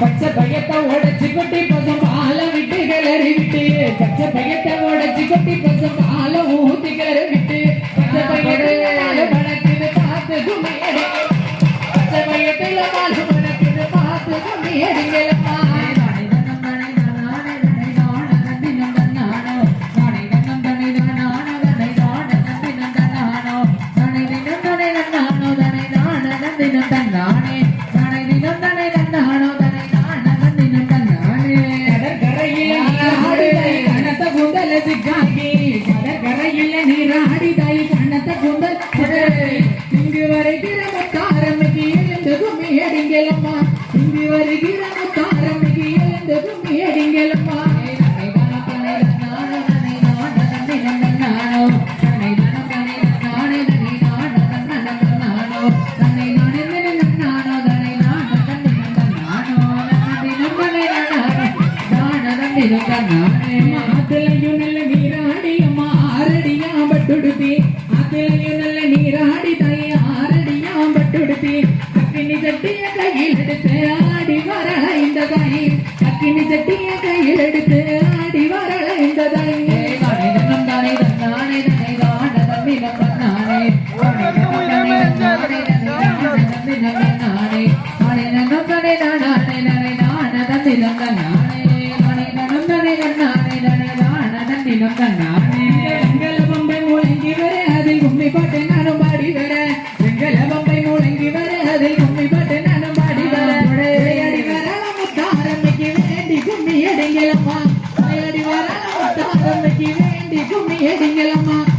பச்சை பையத்தை உடைச்சு கொட்டி பசம் பால விட்டு கிளறி விட்டு. பச்சை பையத்தை உடைச்சு கொட்டி பசம் பாலை ஊத்தி கிளறி விட்டு. பச்சை பையத்தை கூந்தல் சிக்காகி இங்கு வருகிற முத்தாரம்மைக்கு எழுந்து கும்மி அடிங்களம்மா இங்கு வருகிற முத்தாரம்மைக்கு எழுந்து கும்மி அடிங்களம்மா ஆத்திலையும் நல்ல நீராடி பட்டுடுத்தி ஆரடியா ஆத்திலையும் நல்ல நீராடி தாய் ஆரடியா பட்டுடுப்பி. அக்கினி சட்டிய கையில் எடுத்து ஆடி வர இந்த தாய். அக்கினி சட்டிய கையில் எடுத்து ஆடி வர இந்த தாய். தானே தன்னம் தன்னை தான தம்பி நம்பனானே நானே நானே நானே நானே கும்மி அடிங்களம்மா விளையாடி வர முத்தாரம்மைக்கு வேண்டி